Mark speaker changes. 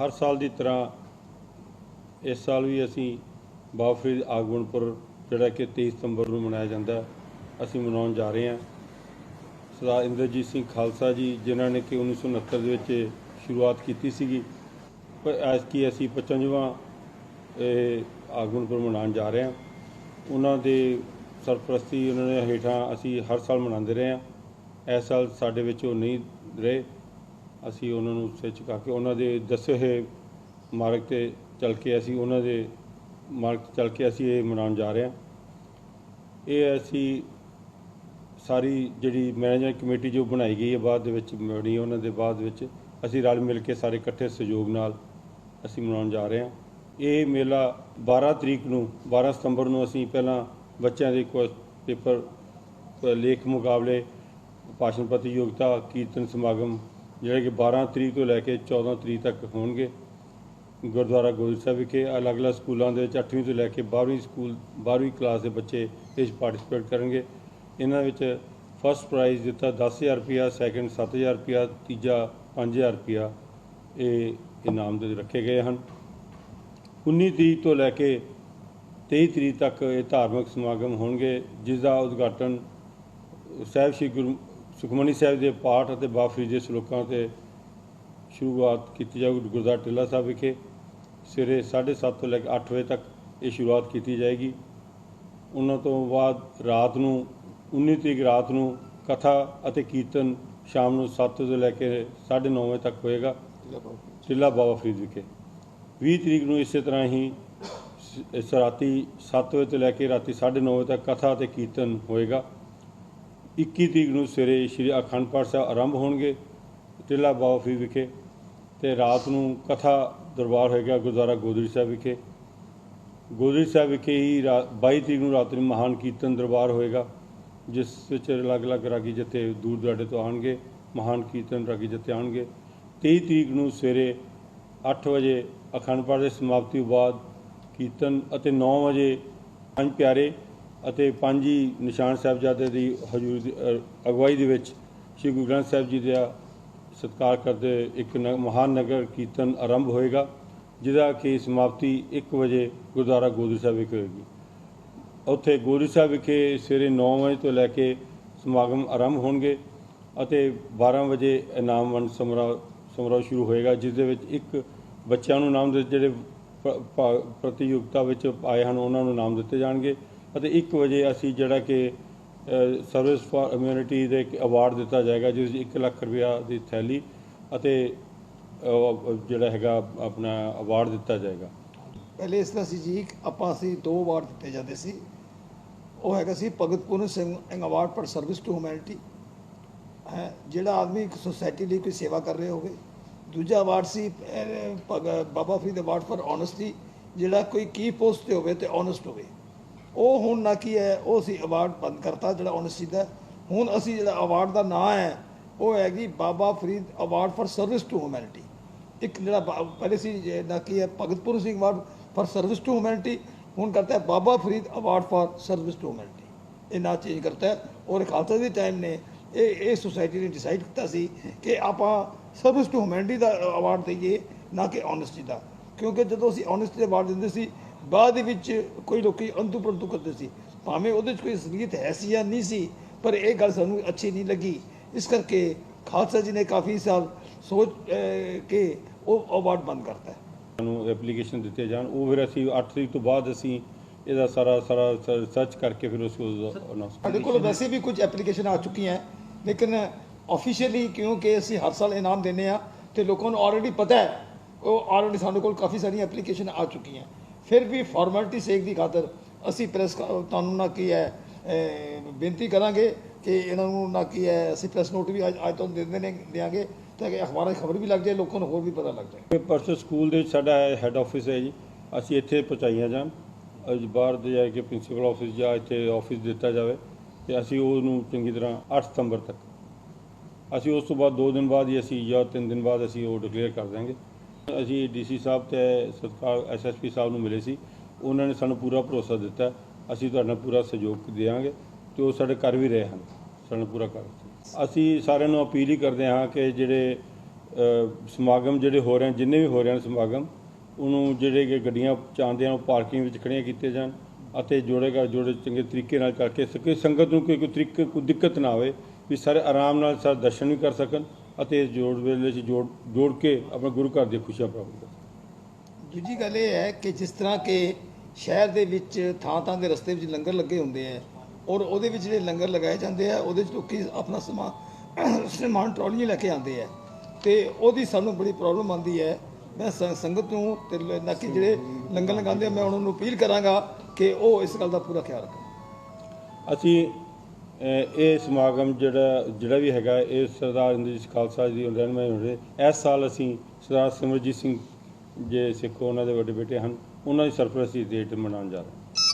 Speaker 1: ਹਰ ਸਾਲ ਦੀ ਤਰ੍ਹਾਂ ਇਸ ਸਾਲ ਵੀ ਅਸੀਂ ਬਾਬਾ ਫਰੀਦ ਆਗਮਨਪੁਰ, ਜਿਹੜਾ ਕਿ 23 ਸਤੰਬਰ ਨੂੰ ਮਨਾਇਆ ਜਾਂਦਾ ਅਸੀਂ ਮਨਾਉਣ ਜਾ ਰਹੇ ਹਾਂ। ਸਰਦਾਰ ਇੰਦਰਜੀਤ ਸਿੰਘ ਖਾਲਸਾ ਜੀ, ਜਿਨ੍ਹਾਂ ਨੇ ਕਿ 1969 ਦੇ ਵਿੱਚ ਸ਼ੁਰੂਆਤ ਕੀਤੀ ਸੀਗੀ, ਪਰ ਐਸ ਕੀ ਅਸੀਂ 55ਵਾਂ ਇਹ ਆਗਮਨਪੁਰ ਮਨਾਉਣ ਜਾ ਰਹੇ ਹਾਂ। ਉਹਨਾਂ ਦੇ ਸਰਪ੍ਰਸਤੀ ਉਹਨਾਂ ਦੇ ਹੇਠਾਂ ਅਸੀਂ ਹਰ ਸਾਲ ਮਨਾਉਂਦੇ ਰਹੇ ਹਾਂ। ਇਸ ਸਾਲ ਸਾਡੇ ਵਿੱਚ ਉਹ ਨਹੀਂ ਰਹੇ। ਅਸੀਂ ਉਹਨਾਂ ਨੂੰ ਸਿਰ ਕਰਕੇ ਉਹਨਾਂ ਦੇ ਦੱਸੇ ਹੋਏ ਮਾਰਗ ਤੇ ਚੱਲ ਕੇ ਅਸੀਂ ਉਹਨਾਂ ਦੇ ਮਾਰਗ ਤੇ ਚੱਲ ਕੇ ਅਸੀਂ ਇਹ ਮਨਾਉਣ ਜਾ ਰਹੇ ਹਾਂ। ਇਹ ਅਸੀਂ ਸਾਰੀ ਜਿਹੜੀ ਮੈਨੇਜਮੈਂਟ ਕਮੇਟੀ ਜੋ ਬਣਾਈ ਗਈ ਹੈ, ਬਾਅਦ ਦੇ ਵਿੱਚ ਬਣੀ ਉਹਨਾਂ ਦੇ ਬਾਅਦ ਵਿੱਚ ਅਸੀਂ ਰਲ ਮਿਲ ਕੇ ਸਾਰੇ ਇਕੱਠੇ ਸਹਿਯੋਗ ਨਾਲ ਅਸੀਂ ਮਨਾਉਣ ਜਾ ਰਹੇ ਹਾਂ। ਇਹ ਮੇਲਾ 12 ਤਰੀਕ ਨੂੰ 12 ਸਤੰਬਰ ਨੂੰ ਅਸੀਂ ਪਹਿਲਾਂ ਬੱਚਿਆਂ ਦੇ ਕੁਝ ਪੇਪਰ, ਲੇਖ ਮੁਕਾਬਲੇ, ਭਾਸ਼ਣ ਪ੍ਰਤੀਯੋਗਤਾ, ਕੀਰਤਨ ਸਮਾਗਮ ਜਿਹੜੇ ਕਿ 12 ਤਰੀਕ ਤੋਂ ਲੈ ਕੇ 14 ਤਰੀਕ ਤੱਕ ਹੋਣਗੇ। ਗੁਰਦੁਆਰਾ ਗੋਬਿੰਦ ਸਾਹਿਬ ਵਿਖੇ ਅਲੱਗ-ਅਲੱਗ ਸਕੂਲਾਂ ਦੇ ਵਿੱਚ 8ਵੀਂ ਤੋਂ ਲੈ ਕੇ 12ਵੀਂ ਸਕੂਲ 12ਵੀਂ ਕਲਾਸ ਦੇ ਬੱਚੇ ਇਸ 'ਚ ਪਾਰਟਿਸਿਪੇਟ ਕਰਨਗੇ। ਇਹਨਾਂ ਵਿੱਚ ਫਸਟ ਪ੍ਰਾਈਜ਼ ਦਿੱਤਾ 10000 ਰੁਪਿਆ ਸੈਕੰਡ 7000 ਰੁਪਿਆ ਤੀਜਾ 5000 ਰੁਪਿਆ ਇਹ ਇਨਾਮ ਦੇ ਰੱਖੇ ਗਏ ਹਨ। 19 ਤਰੀਕ ਤੋਂ ਲੈ ਕੇ 23 ਤਰੀਕ ਤੱਕ ਇਹ ਧਾਰਮਿਕ ਸਮਾਗਮ ਹੋਣਗੇ, ਜਿਸ ਦਾ ਉਦਘਾਟਨ ਸਾਹਿਬ ਸ੍ਰੀ ਗੁਰੂ ਸੁਖਮਨੀ ਸਾਹਿਬ ਦੇ ਪਾਠ ਅਤੇ ਬਾਫਰੀ ਦੇ ਸ਼ਲੋਕਾਂ ਤੇ ਸ਼ੁਰੂਆਤ ਕੀਤੀ ਜਾਊਗੀ ਗੁਰਦੁਆਰਾ ਟਿੱਲਾ ਸਾਹਿਬ ਵਿਖੇ ਸਵੇਰੇ 7:30 ਤੋਂ ਲੈ ਕੇ 8 ਵਜੇ ਤੱਕ ਇਹ ਸ਼ੁਰੂਆਤ ਕੀਤੀ ਜਾਏਗੀ। ਉਹਨਾਂ ਤੋਂ ਬਾਅਦ ਰਾਤ ਨੂੰ 19 ਤਰੀਕ ਰਾਤ ਨੂੰ ਕਥਾ ਅਤੇ ਕੀਰਤਨ ਸ਼ਾਮ ਨੂੰ 7 ਤੋਂ ਲੈ ਕੇ 9:30 ਵਜੇ ਤੱਕ ਹੋਏਗਾ ਟਿੱਲਾ ਬਾਬਾ ਫਰੀਦ ਵਿਖੇ। 20 ਤਰੀਕ ਨੂੰ ਇਸੇ ਤਰ੍ਹਾਂ ਹੀ ਇਸ ਰਾਤੀ 7 ਵਜੇ ਤੋਂ ਲੈ ਕੇ ਰਾਤੀ 9:30 ਵਜੇ ਤੱਕ ਕਥਾ ਅਤੇ ਕੀਰਤਨ ਹੋਏਗਾ। 21 ਤਰੀਕ ਨੂੰ ਸਵੇਰੇ ਸ਼੍ਰੀ ਅਖੰਡ ਪਾਠ ਸਾਹਿਬ ਆਰੰਭ ਹੋਣਗੇ, ਟਿੱਲਾ ਬਾਬਾ ਫਰੀਦ ਵਿਖੇ ਤੇ ਰਾਤ ਨੂੰ ਕਥਾ ਦਰਬਾਰ ਹੋਏਗਾ ਗੁਰਦੁਆਰਾ ਗੋਦਰੀ ਸਾਹਿਬ ਵਿਖੇ। ਗੋਦਰੀ ਸਾਹਿਬ ਵਿਖੇ ਹੀ ਰਾ- 22 ਤਰੀਕ ਨੂੰ ਰਾਤ ਨੂੰ ਮਹਾਨ ਕੀਰਤਨ ਦਰਬਾਰ ਹੋਏਗਾ, ਜਿਸ ਵਿੱਚ ਅਲੱਗ-ਅਲੱਗ ਰਾਗੀ ਜਥੇ ਦੂਰ ਦੁਰਾਡੇ ਤੋਂ ਆਉਣਗੇ, ਮਹਾਨ ਕੀਰਤਨ ਰਾਗੀ ਜਥੇ ਆਉਣਗੇ। 23 ਤਰੀਕ ਨੂੰ ਸਵੇਰੇ 8 ਵਜੇ ਅਖੰਡ ਪਾਠ ਦੀ ਸਮਾਪਤੀ ਤੋਂ ਬਾਅਦ ਕੀਰਤਨ ਅਤੇ 9 ਵਜੇ ਪੰਜ ਪਿਆਰੇ ਅਤੇ ਪੰਜ ਹੀ ਨਿਸ਼ਾਨ ਸਾਹਿਬਜ਼ਾਦੇ ਦੀ ਹਜ਼ੂਰ ਅਗਵਾਈ ਦੇ ਵਿੱਚ ਸ੍ਰੀ ਗੁਰੂ ਗ੍ਰੰਥ ਸਾਹਿਬ ਜੀ ਦਾ ਸਤਿਕਾਰ ਕਰਦੇ ਇੱਕ ਨ- ਮਹਾਨ ਨਗਰ ਕੀਰਤਨ ਆਰੰਭ ਹੋਏਗਾ, ਜਿਹਦਾ ਕਿ ਸਮਾਪਤੀ 1 ਵਜੇ ਗੁਰਦੁਆਰਾ ਗੋਦੜੀ ਸਾਹਿਬ ਵਿਖੇ ਹੋਏਗੀ। ਉੱਥੇ ਗੋਦੜੀ ਸਾਹਿਬ ਵਿਖੇ ਸਵੇਰੇ 9 ਵਜੇ ਤੋਂ ਲੈ ਕੇ ਸਮਾਗਮ ਆਰੰਭ ਹੋਣਗੇ ਅਤੇ 12 ਵਜੇ ਇਨਾਮ ਵੰਡ ਸਮਾਰੋਹ ਸਮਾਰੋਹ ਸ਼ੁਰੂ ਹੋਏਗਾ, ਜਿਸ ਦੇ ਵਿੱਚ ਇੱਕ ਬੱਚਿਆਂ ਨੂੰ ਨਾਮ ਦੇ, ਜਿਹੜੇ ਪ੍ਰਤੀਯੋਗਤਾ ਵਿੱਚ ਆਏ ਹਨ, ਉਹਨਾਂ ਨੂੰ ਨਾਮ ਦਿੱਤੇ ਜਾਣਗੇ। ਅਤੇ 1 ਵਜੇ ਅਸੀਂ ਜਿਹੜਾ ਕਿ ਸਰਵਿਸ ਫਾਰ ਇਮਿਊਨਿਟੀ ਦੇ ਇੱਕ ਅਵਾਰਡ ਦਿੱਤਾ ਜਾਏਗਾ ਜਿਸ ਵਿੱਚ 1 ਲੱਖ ਰੁਪਇਆ ਦੀ ਥੈਲੀ ਅਤੇ ਜਿਹੜਾ ਹੈਗਾ ਆਪਣਾ ਅਵਾਰਡ ਦਿੱਤਾ ਜਾਏਗਾ।
Speaker 2: ਪਹਿਲੇ ਇਸ ਤਰ੍ਹਾਂ ਸੀ ਜੀ ਆਪਾਂ ਅਸੀਂ ਦੋ ਅਵਾਰਡ ਦਿੱਤੇ ਜਾਂਦੇ ਸੀ। ਉਹ ਹੈਗਾ ਸੀ Bhagat Puran Singh award for service to humanity ਹੈ, ਜਿਹੜਾ ਆਦਮੀ ਇੱਕ ਸੁਸਾਇਟੀ ਲਈ ਕੋਈ ਸੇਵਾ ਕਰ ਰਿਹਾ ਹੋਵੇ। ਦੂਜਾ award C Baba Farid award for honesty ਜਿਹੜਾ ਕੋਈ ਕੀ ਪੋਸਟ ਤੇ ਹੋਵੇ ਤੇ ਓਨੈਸਟ ਹੋਵੇ। ਉਹ ਹੁਣ ਨਾ ਕੀ ਹੈ, ਉਹ ਅਸੀਂ ਅਵਾਰਡ ਬੰਦ ਕਰਤਾ ਜਿਹੜਾ ਓਨੈਸਟੀ ਦਾ ਹੁਣ ਅਸੀਂ ਜਿਹੜਾ ਅਵਾਰਡ ਦਾ ਨਾਂ ਹੈ, ਉਹ ਹੈਗੀ Baba Farid award for service to humanity ਇੱਕ ਜਿਹੜਾ ਪਹਿਲੇ ਸੀ ਨਾ ਕੀ ਹੈ, Bhagatpur Singh award for service to humanity ਹੁਣ ਕਰਤਾ ਹੈ Baba Farid award for service to humanity ਇਹ ਨਾਂ ਚੇਂਜ ਕਰਤਾ ਹੈ ਔਰ ਖਾਲਸਾ ਦੀ ਟਾਈਮ ਨੇ, ਇਹ ਇਹ ਸੁਸਾਇਟੀ ਨੇ ਡਿਸਾਈਡ ਕੀਤਾ ਸੀ ਕਿ ਆਪਾਂ ਸਰਵਿਸ ਟੂ ਹਿਊਮੈਨਿਟੀ ਦਾ ਅਵਾਰਡ ਦਈਏ, ਨਾ ਕਿ ਓਨੈਸਟੀ ਦਾ। ਕਿਉਂਕਿ ਜਦੋਂ ਅਸੀਂ ਓਨੈਸਟੀ ਦੇ ਅਵਾਰਡ ਦਿੰਦੇ ਸੀ ਬਾਅਦ ਵਿੱਚ ਕੋਈ ਲੋਕੀ ਅੰਤੂ ਪ੍ਰੰਤੂ ਕਰਦੇ ਸੀ। ਭਾਵੇਂ ਉਹਦੇ 'ਚ ਕੋਈ ਅਸਲੀਅਤ ਹੈ ਸੀ ਜਾਂ ਨਹੀਂ ਸੀ ਪਰ ਇਹ ਗੱਲ ਸਾਨੂੰ ਅੱਛੀ ਨਹੀਂ ਲੱਗੀ। ਇਸ ਕਰਕੇ ਖਾਲਸਾ ਜੀ ਨੇ ਕਾਫੀ ਸਾਲ ਸੋਚ ਕੇ ਉਹ ਅਵਾਰਡ ਬੰਦ ਕਰਤਾ ਹੈ।
Speaker 1: ਨੂੰ ਐਪਲੀਕੇਸ਼ਨ ਦਿੱਤੇ ਜਾਣ। ਉਹ ਫਿਰ ਅਸੀਂ 8 ਤਰੀਕ ਤੋਂ ਬਾਅਦ ਅਸੀਂ ਇਹਦਾ ਸਾਰਾ ਸਾਰਾ ਰਿਸਰਚ ਕਰਕੇ ਫਿਰ ਉਸ ਨੂੰ ਅਨਾਉਂਸ
Speaker 2: ਸਾਡੇ ਕੋਲ ਵੈਸੇ ਵੀ ਕੁਝ ਐਪਲੀਕੇਸ਼ਨ ਆ ਚੁੱਕੀਆਂ ਹੈ ਲੇਕਿਨ ਆਫੀਸ਼ੀਅਲੀ ਕਿਉਂਕਿ ਅਸੀਂ ਹਰ ਸਾਲ ਇਨਾਮ ਦਿੰਦੇ ਆ ਤੇ ਲੋਕਾਂ ਨੂੰ ਆਲਰੇਡੀ ਪਤਾ ਹੈ ਉਹ ਆਲਰੇਡੀ ਸਾਡੇ ਕੋਲ ਕਾਫੀ ਸਾਰੀਆਂ ਐਪਲੀਕੇਸ਼ਨ ਆ ਚੁੱਕੀਆਂ। ਫਿਰ ਵੀ ਫਾਰਮੈਲਿਟੀ ਸੇਕ ਦੀ ਖਾਤਰ ਅਸੀਂ ਪ੍ਰੈਸ ਤੁਹਾਨੂੰ ਨਾ ਕੀ ਹੈ ਬੇਨਤੀ ਕਰਾਂਗੇ ਕਿ ਇਹਨਾਂ ਨੂੰ ਨਾ ਕੀ ਹੈ, ਅਸੀਂ ਪ੍ਰੈਸ ਨੋਟ ਵੀ ਅੱਜ ਅੱਜ ਤੁਹਾਨੂੰ ਦਿੰਦੇ ਨੇ, ਦਿਆਂਗੇ, ਤਾਂ ਕਿ ਅਖਬਾਰਾਂ ਦੀ ਖਬਰ ਵੀ ਲੱਗ ਜਾਏ, ਲੋਕਾਂ ਨੂੰ ਹੋਰ ਵੀ ਪਤਾ ਲੱਗ ਜਾਏ।
Speaker 1: ਪਰਸੋਂ ਸਕੂਲ ਦੇ ਸਾਡਾ ਹੈੱਡ ਆਫਿਸ ਹੈ ਜੀ। ਅਸੀਂ ਇੱਥੇ ਪਹੁੰਚਾਈਆਂ ਜਾਣ। ਅੱਜ ਬਾਹਰ ਦੇ ਜਾ ਕੇ ਪ੍ਰਿੰਸੀਪਲ ਆਫਿਸ ਜਾਂ ਇੱਥੇ ਆਫਿਸ ਦਿੱਤਾ ਜਾਵੇ ਤੇ ਅਸੀਂ ਉਹਨੂੰ ਚੰਗੀ ਤਰ੍ਹਾਂ 8 ਸਤੰਬਰ ਤੱਕ। ਅਸੀਂ ਉਸ ਤੋਂ ਬਾਅਦ 2 ਦਿਨ ਬਾਅਦ ਹੀ ਅਸੀਂ ਜਾਂ 3 ਦਿਨ ਬਾਅਦ ਅਸੀਂ ਉਹ ਡਿਕਲੇਅਰ ਕਰ ਦਾਂਗੇ ਅਸੀਂ ਡੀਸੀ ਸਾਹਿਬ ਤੇ ਸਤਕਾਰ ਐਸਐਸਪੀ ਸਾਹਿਬ ਨੂੰ ਮਿਲੇ ਸੀ। ਉਹਨਾਂ ਨੇ ਸਾਨੂੰ ਪੂਰਾ ਭਰੋਸਾ ਦਿੱਤਾ। ਅਸੀਂ ਤੁਹਾਡਾ ਪੂਰਾ ਸਹਿਯੋਗ ਦੇਵਾਂਗੇ ਤੇ ਉਹ ਸਾਡੇ ਕਰ ਵੀ ਰਹੇ ਹਨ। ਸਾਨੂੰ ਪੂਰਾ ਕਰ ਅਸੀਂ ਸਾਰਿਆਂ ਨੂੰ ਅਪੀਲ ਹੀ ਕਰਦੇ ਹਾਂ ਕਿ ਜਿਹੜੇ ਸਮਾਗਮ ਜਿਹੜੇ ਹੋ ਰਹੇ ਹਨ, ਜਿੰਨੇ ਵੀ ਹੋ ਰਹੇ ਹਨ ਸਮਾਗਮ, ਉਹਨੂੰ ਜਿਹੜੇ ਕਿ ਗੱਡੀਆਂ ਚਾਹੁੰਦੇ ਹਨ, ਉਹ ਪਾਰਕਿੰਗ ਵਿੱਚ ਖੜੀਆਂ ਕੀਤੇ ਜਾਣ ਅਤੇ ਜੋੜੇਗਾ ਜੋੜੇ ਚੰਗੇ ਤਰੀਕੇ ਨਾਲ ਕਰਕੇ ਸਕੇ ਸੰਗਤ ਨੂੰ ਕੋਈ ਕੋਈ ਤਰੀਕੇ, ਕੋਈ ਦਿੱਕਤ ਨਾ ਆਵੇ, ਵੀ ਸਾਰੇ ਆਰਾਮ ਨਾਲ ਸਾਰੇ ਦਰਸ਼ਨ ਵੀ ਕਰ ਸਕਣ। ਅਤੇ ਇਸ ਜੋੜ ਵੇਲੇ 'ਚ ਜੋੜ ਜੋੜ ਕੇ ਆਪਣੇ ਗੁਰੂ ਘਰ ਦੀ ਖੁਸ਼ੀਆਂ ਪ੍ਰਾਪਤ ਕਰ
Speaker 2: ਦੂਜੀ ਗੱਲ ਇਹ ਹੈ ਕਿ ਜਿਸ ਤਰ੍ਹਾਂ ਕਿ ਸ਼ਹਿਰ ਦੇ ਵਿੱਚ ਥਾਂ ਥਾਂ ਦੇ ਰਸਤੇ ਵਿੱਚ ਲੰਗਰ ਲੱਗੇ ਹੁੰਦੇ ਆ ਔਰ ਉਹਦੇ ਵਿੱਚ ਜਿਹੜੇ ਲੰਗਰ ਲਗਾਏ ਜਾਂਦੇ ਆ ਉਹਦੇ ਵਿੱਚ ਲੋਕੀ ਆਪਣਾ ਸਮਾਨ ਸਮਾਨ ਟਰਾਲੀਆਂ ਲੈ ਕੇ ਆਉਂਦੇ ਆ ਤੇ ਉਹਦੀ ਸਾਨੂੰ ਬੜੀ ਪ੍ਰੋਬਲਮ ਆਉਂਦੀ ਹੈ। ਮੈਂ ਸੰਗਤ ਨੂੰ ਤੇ ਨਾ ਕਿ ਜਿਹੜੇ ਲੰਗਰ ਲਗਾਉਂਦੇ ਆ ਮੈਂ ਉਹਨਾਂ ਨੂੰ ਅਪੀਲ ਕਰਾਂਗਾ ਕਿ ਉਹ ਇਸ ਗੱਲ ਦਾ ਪੂਰਾ ਖਿਆਲ ਰੱਖਣ।
Speaker 1: ਅਸੀਂ ਇਹ ਸਮਾਗਮ ਜਿਹੜਾ ਜਿਹੜਾ ਵੀ ਹੈਗਾ, ਇਹ ਸਰਦਾਰ ਇੰਦਰਜੀਤ ਖਾਲਸਾ ਜੀ ਦੇ ਰਹਿਨਮਾਈ ਹੋਣੇ ਇਸ ਸਾਲ ਅਸੀਂ ਸਰਦਾਰ ਸਿਮਰਜੀਤ ਸਿੰਘ ਜੇ ਸਿੱਖ, ਉਹਨਾਂ ਦੇ ਵੱਡੇ ਬੇਟੇ ਹਨ, ਉਹਨਾਂ ਦੀ ਸਰਪ੍ਰਸਤੀ ਡੇਟ ਮਨਾਉਣ ਜਾ ਰਹੇ ਹਾਂ।